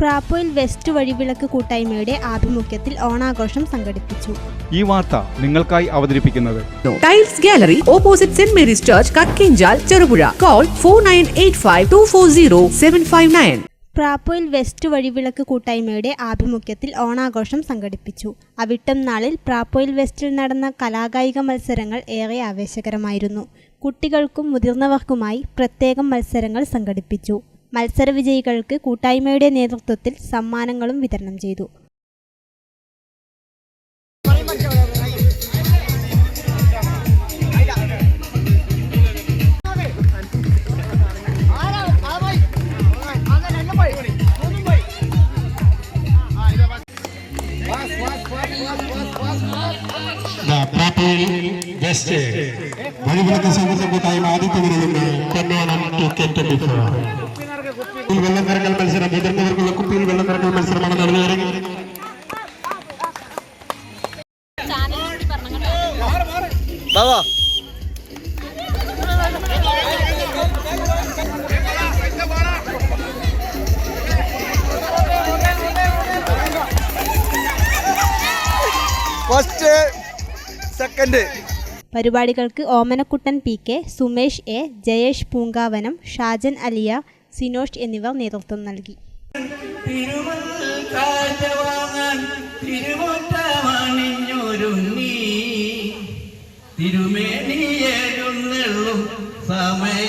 പ്രാപ്പോയിൽ west വഴിവിളക്ക് കൂട്ടായ്മയുടെ ആഭിമുഖ്യത്തിൽ ഓണാഘോഷം സംഘടിപ്പിച്ചു. ഈ വാർത്ത നിങ്ങൾക്കായി അവതരിപ്പിക്കുന്നത് tiles gallery opposite saint Mary's church Kakkinchal Cherupuzha call four nine eight five two four zero seven five nine Prapoyil west വഴിവിളക്ക് കൂട്ടായ്മയുടെ ആഭിമുഖ്യത്തിൽ ഓണാഘോഷം സംഘടിപ്പിച്ചു. അവിട്ടം നാളിൽ പ്രാപ്പോയിൽ വെസ്റ്റിൽ നടന്ന കലാകായിക മത്സരങ്ങൾ ഏറെ ആവേശകരമായിരുന്നു. കുട്ടികൾക്കും മുതിർന്നവർക്കുമായി പ്രത്യേകം മത്സരങ്ങൾ സംഘടിപ്പിച്ചു. മത്സര വിജയികൾക്ക് കൂട്ടായ്മയുടെ നേതൃത്വത്തിൽ സമ്മാനങ്ങളും വിതരണം ചെയ്തു. ആദ്യത്തെ വെസ്റ്റ് വഴിവിളക്ക് സൗഹൃദ കൂട്ടായ്മ ആദിത്യവിരുന്നുണ്ട് Ponnonam two K twenty four വെള്ളം നിറക്കൽ മത്സരം മുതിർന്നവർക്കുള്ള കുപ്പിയിൽ വെള്ളം നിറക്കൽ മത്സരമാണ് നടന്നു വരുന്നത്. ഫസ്റ്റ് സെക്കൻഡ് പരിപാടികൾക്ക് Omanakuttan P K Sumesh A Jayesh Poonkavanam Shajan Aliya Sinosh എന്നിവർ നേതൃത്വം നൽകി. സമയമായി.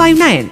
five nine